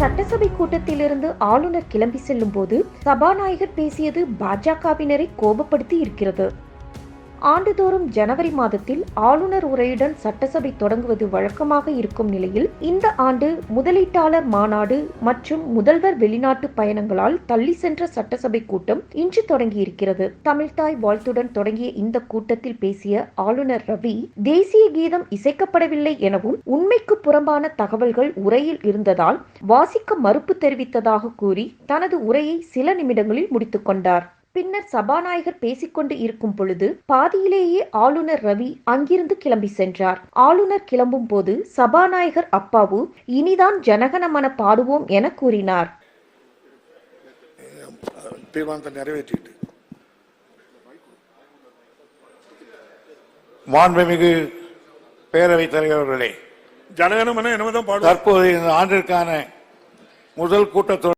சட்டசபை கூட்டத்திலிருந்து ஆளுநர் கிளம்பி செல்லும் போது சபாநாயகர் பேசியது பாஜகவினரை கோபப்படுத்தி இருக்கிறது. ஆண்டுதோறும் ஜனவரி மாதத்தில் ஆளுநர் உரையுடன் சட்டசபை தொடங்குவது வழக்கமாக இருக்கும் நிலையில் இந்த ஆண்டு முதலீட்டாளர் மாநாடு மற்றும் முதல்வர் வெளிநாட்டு பயணங்களால் தள்ளி சென்ற சட்டசபை கூட்டம் இன்று தொடங்கியிருக்கிறது. தமிழ்தாய் வாழ்த்துடன் தொடங்கிய இந்த கூட்டத்தில் பேசிய ஆளுநர் ரவி தேசிய கீதம் இசைக்கப்படவில்லை எனவும் உண்மைக்கு புறம்பான தகவல்கள் உரையில் இருந்ததால் வாசிக்க மறுப்பு தெரிவித்ததாக கூறி தனது உரையை சில நிமிடங்களில் முடித்துக் கொண்டார். பின்னர் சபாநாயகர் பேசிக்கொண்டு இருக்கும் பொழுது பாதியிலேயே ஆளுநர் ரவி அங்கிருந்து கிளம்பி சென்றார். ஆளுநர் கிளம்பும் போது சபாநாயகர் அப்பாவு இனிதான் ஜனகணமன பாடுவோம் என கூறினார். நிறைவேற்றிட்டு மாண்புமிகு பேரவைத் தலைவர்களே ஜனகணமன என்னதான் தற்போது இந்த ஆண்டிற்கான முதல் கூட்டத்தொடர்